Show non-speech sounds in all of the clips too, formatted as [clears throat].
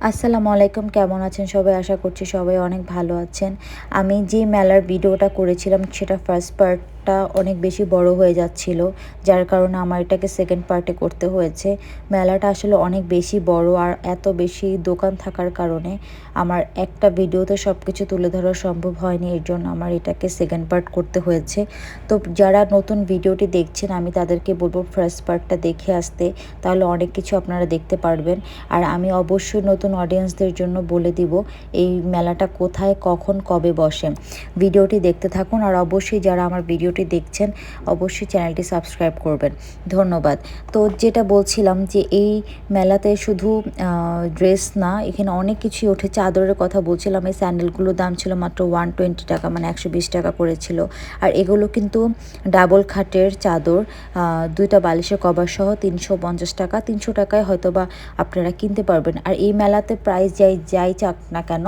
আসসালামু আলাইকুম, কেমন আছেন সবাই? আশা করছি সবাই অনেক ভালো আছেন। আমি যে মেলার ভিডিওটা করেছিলাম, সেটা ফার্স্ট পার্টটা অনেক বেশি বড় হয়ে যাচ্ছিল, যার কারণে আমার এটাকে সেকেন্ড পার্টে করতে হয়েছে। মেলাটা আসলে অনেক বেশি বড় আর এত বেশি দোকান থাকার কারণে আমার একটা ভিডিওতে সব কিছু তুলে ধরা সম্ভব হয়নি, এর জন্য আমার এটাকে সেকেন্ড পার্ট করতে হয়েছে। তো যারা নতুন ভিডিওটি দেখছেন, আমি তাদেরকে বলব ফার্স্ট পার্টটা দেখে আসতে, তাহলে অনেক কিছু আপনারা দেখতে পারবেন। আর আমি অবশ্যই নতুন অডিয়েন্সদের জন্য বলে দিব, এই মেলাটা কোথায়, কখন, কবে বসে। ভিডিওটি দেখতে থাকুন আর অবশ্যই যারা আমার ভিডিওটি দেখছেন, অবশ্যই চ্যানেলটি সাবস্ক্রাইব করবেন। ধন্যবাদ। তো যেটা বলছিলাম যে এই মেলাতে শুধু ড্রেস না, এখানে অনেক কিছুই ওঠে চাদরের কথা বলছিলাম, এই স্যান্ডেলগুলোর দাম ছিল মাত্র ওয়ান টোয়েন্টি টাকা মানে একশো বিশ টাকা করেছিল। আর এগুলো কিন্তু ডাবল খাটের চাদর দুইটা বালিশের কভার সহ তিনশো পঞ্চাশ টাকা। তিনশো টাকায় হয়তো বা আপনারা কিনতে পারবেন। আর এই মেলাতে প্রাইস যাই যাই চাক না কেন,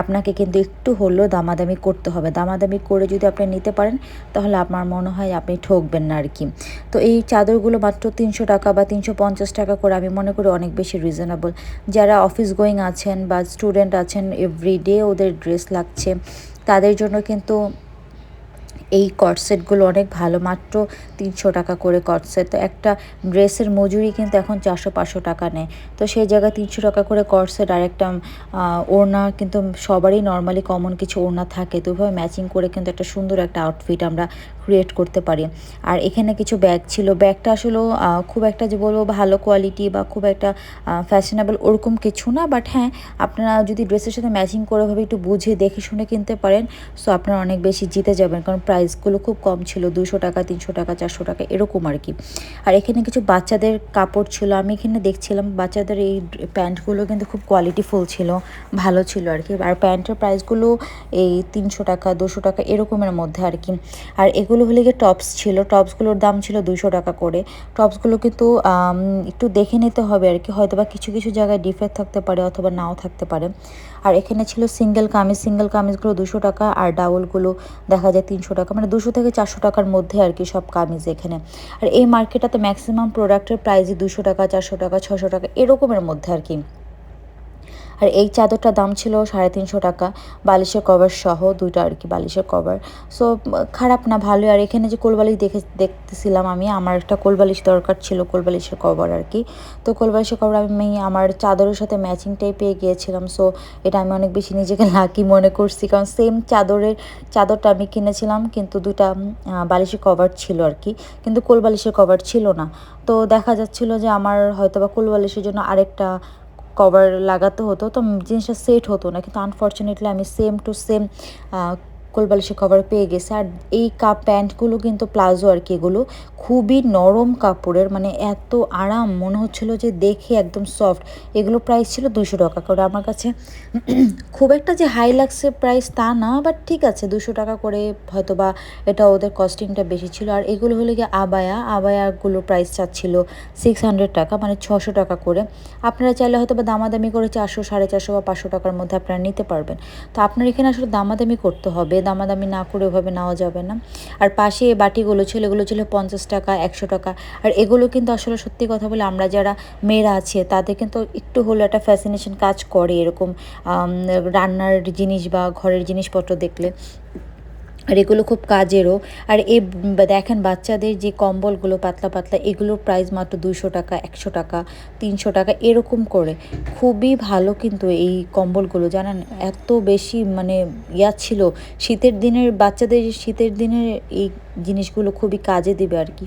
আপনাকে কিন্তু একটু হলেও দামাদামি করতে হবে। দামাদামি করে যদি আপনি নিতে পারেন, তাহলে আমার মনে হয় আপনি ঠকবেন না আর কি। তো এই চাদরগুলো মাত্র তিনশো টাকা বা তিনশো পঞ্চাশ টাকা করে আমি মনে করি অনেক বেশি রিজনেবল যারা অফিস গোয়িং আছেন বা স্টুডেন্ট আছেন এভরিডে ওদের ড্রেস লাগছে। তাদের জন্য কিন্তু এই কটসেটগুলো অনেক ভালো, মাত্র তিনশো টাকা করে কটসেট তো একটা ড্রেসের মজুরি কিন্তু এখন চারশো পাঁচশো টাকা নেয়। তো সেই জায়গায় তিনশো টাকা করে কটসেট আর একটা ওড়না কিন্তু সবারই নর্মালি কমন কিছু ওড়না থাকে। তো ওইভাবে ম্যাচিং করে কিন্তু একটা সুন্দর একটা আউটফিট আমরা ক্রিয়েট করতে পারি। আর এখানে কিছু ব্যাগ ছিল। ব্যাগটা আসলে খুব একটা যে বলব ভালো কোয়ালিটি বা খুব একটা ফ্যাশনেবল ওরকম কিছু না। বাট হ্যাঁ আপনারা যদি ড্রেসের সাথে ম্যাচিং করে ভাবে একটু বুঝে দেখে শুনে কিনতে পারেন সো আপনারা অনেক বেশি জিতে যাবেন। কারণ প্রাইসগুলো খুব কম ছিল। দুশো টাকা, তিনশো টাকা, চারশো টাকা, এরকম আর কি। আর এখানে কিছু বাচ্চাদের কাপড় ছিল। আমি এখানে দেখছিলাম বাচ্চাদের এই প্যান্টগুলো কিন্তু খুব কোয়ালিটিফুল ছিল। ভালো ছিল আর কি। আর প্যান্টের প্রাইসগুলো এই তিনশো টাকা, দুশো টাকা, এরকমের মধ্যে আর কি। আর এগুলো হলে গিয়ে টপস ছিল। টপসগুলোর দাম ছিল দুশো টাকা করে। টপসগুলো কিন্তু একটু দেখে নিতে হবে আর কি। হয়তো বা কিছু কিছু জায়গায় ডিফেক্ট থাকতে পারে অথবা নাও থাকতে পারে। আর এখানে ছিল সিঙ্গেল কামিজ। সিঙ্গেল কামিজগুলো দুশো টাকা আর ডাবলগুলো দেখা যায় তিনশো টাকা। মানে দুশো থেকে চারশো টাকার মধ্যে আর কি সব কামিজ এখানে। আর এই মার্কেটটাতে ম্যাক্সিমাম প্রোডাক্টের প্রাইসই দুশো টাকা, চারশো টাকা ছশো টাকা এরকমের মধ্যে আর কি। আর এই চাদরটার দাম ছিল সাড়ে তিনশো টাকা। বালিশের কভার সহ দুইটা আর কি বালিশের কভার সো খারাপ না ভালো আর এখানে যে কোলবালিশ দেখে, দেখতেছিলাম আমি, আমার একটা কোলবালিশ দরকার ছিল, কোলবালিশের কভার আর কি। তো কোলবালিশের কভার আমি আমার চাদরের সাথে ম্যাচিংটাই পেয়ে গিয়েছিলাম। সো এটা আমি অনেক বেশি নিজেকে লাকি মনে করছি। কারণ সেম চাদরের, চাদরটা আমি কিনেছিলাম, কিন্তু দুটা বালিশের কভার ছিল আর কি। কিন্তু কোলবালিশের কভার ছিল না। তো দেখা যাচ্ছিল যে আমার হয়তো বা কোলবালিশের জন্য আরেকটা কভার লাগাতে হতো তো জিনিসটা সেট হতো না। কিন্তু আনফর্চুনেটলি আমি সেম টু সেম কোলবালিশের কভার পেয়ে গেছে। আর এই কাপ প্যান্টগুলো কিন্তু প্লাজো আর কি, এগুলো খুবই নরম কাপড়ের মানে এত আরাম, মনে হচ্ছিল যে দেখে একদম সফট এগুলো প্রাইস ছিল দুশো টাকা করে। আমার কাছে [clears throat] খুব একটা যে হাই লাগছে প্রাইস তা না বাট ঠিক আছে দুশো টাকা করে হয়তো বা এটা ওদের কস্টিংটা বেশি ছিল। আর এগুলো হলে গিয়ে আবায়া। আবায়াগুলো প্রাইস চাচ্ছিল সিক্স হান্ড্রেড টাকা মানে ছশো টাকা করে। আপনারা চাইলে হয়তো বা দামাদামি করে চারশো, সাড়ে চারশো বা পাঁচশো টাকার মধ্যে আপনারা নিতে পারবেন। তো আপনার এখানে আসলে দামাদামি করতে হবে। দামাদামি না করে ওভাবে নেওয়া যাবে না। আর পাশে এই বাটিগুলো ছিল, এগুলো ছিল পঞ্চাশ টাকা, একশো টাকা। আর এগুলো কিন্তু আসলে সত্যি কথা বলে আমরা যারা মেয়েরা আছে, তাদের কিন্তু একটু হলো একটা ফ্যাসিনেশন কাজ করে এরকম রান্নার জিনিস বা ঘরের জিনিসপত্র দেখলে। আর এগুলো খুব কাজেরও। আর এই দেখেন বাচ্চাদের যে কম্বলগুলো পাতলা পাতলা, এগুলোর প্রাইস মাত্র দুশো টাকা, একশো টাকা, তিনশো টাকা, এরকম করে। খুবই ভালো কিন্তু এই কম্বলগুলো। জানেন, এত বেশি মানে ইয়া ছিল, শীতের দিনের বাচ্চাদের শীতের দিনের এই জিনিসগুলো খুবই কাজে দেবে আর কি।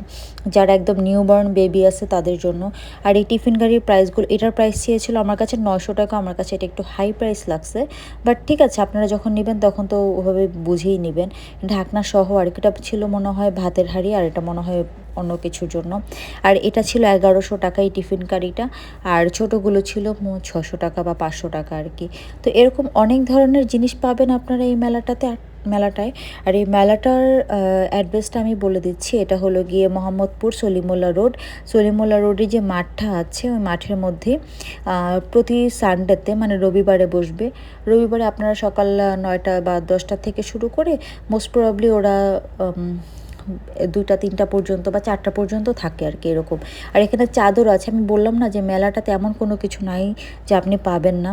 যারা একদম নিউবর্ন বেবি আছে তাদের জন্য। আর এই টিফিন গাড়ির প্রাইসগুলো এটার প্রাইস চেয়েছিল আমার কাছে নশো টাকা, আমার কাছে এটা একটু হাই প্রাইস লাগছে। বাট ঠিক আছে, আপনারা যখন নেবেন তখন তো ওভাবে বুঝেই নেবেন। ঢাকনা সহ আর এটা ছিল মনে হয় ভাতের হাঁড়ি আর এটা মনে হয় অন্য কিছুর জন্য। আর এটা ছিল এগারোশো টাকা এই টিফিন কারিটা আর ছোটোগুলো ছিল ছশো টাকা বা পাঁচশো টাকা আর কি। তো এরকম অনেক ধরনের জিনিস পাবেন আপনারা এই মেলাটাতে। আর মেলাটায়। আর এই মেলাটার অ্যাড্রেসটা আমি বলে দিচ্ছি। এটা হলো গিয়ে মোহাম্মদপুর সলিমুল্লা রোড। সলিমুল্লা রোডে যে মাঠটা আছে, ওই মাঠের মধ্যে প্রতি সানডেতে মানে রবিবারে বসবে। রবিবারে আপনারা সকাল নয়টা বা দশটা থেকে শুরু করে মোস্ট প্রবাবলি ওরা দুটা তিনটা পর্যন্ত বা চারটা পর্যন্ত থাকে আর কি এরকম। আর এখানে চাদর আছে। আমি বললাম না যে মেলাটাতে এমন কোনো কিছু নাই যে আপনি পাবেন না।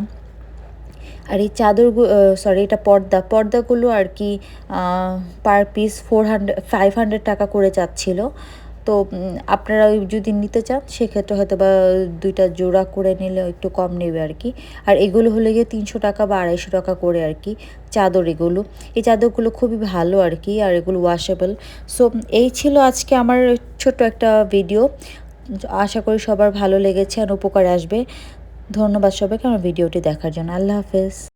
আর এই চাদর সরি এটা পর্দা। পর্দাগুলো আর কি per piece four hundred five hundred টাকা করে চাচ্ছিলো তো আপনারা যদি নিতে চান, সেক্ষেত্রে হয়তো বা দুইটা জোড়া করে নিলে একটু কম নেবে আর কি। আর এগুলো হলে গিয়ে তিনশো টাকা বা আড়াইশো টাকা করে আর কি চাদর এগুলো। এই চাদরগুলো খুবই ভালো আর কি, আর এগুলো ওয়াশেবল সো এই ছিল আজকে আমার ছোট্ট একটা ভিডিও আশা করি সবার ভালো লেগেছে আর উপকার আসবে। ধন্যবাদ সবাইকে আমার ভিডিওটি দেখার জন্য। আল্লাহ হাফেজ।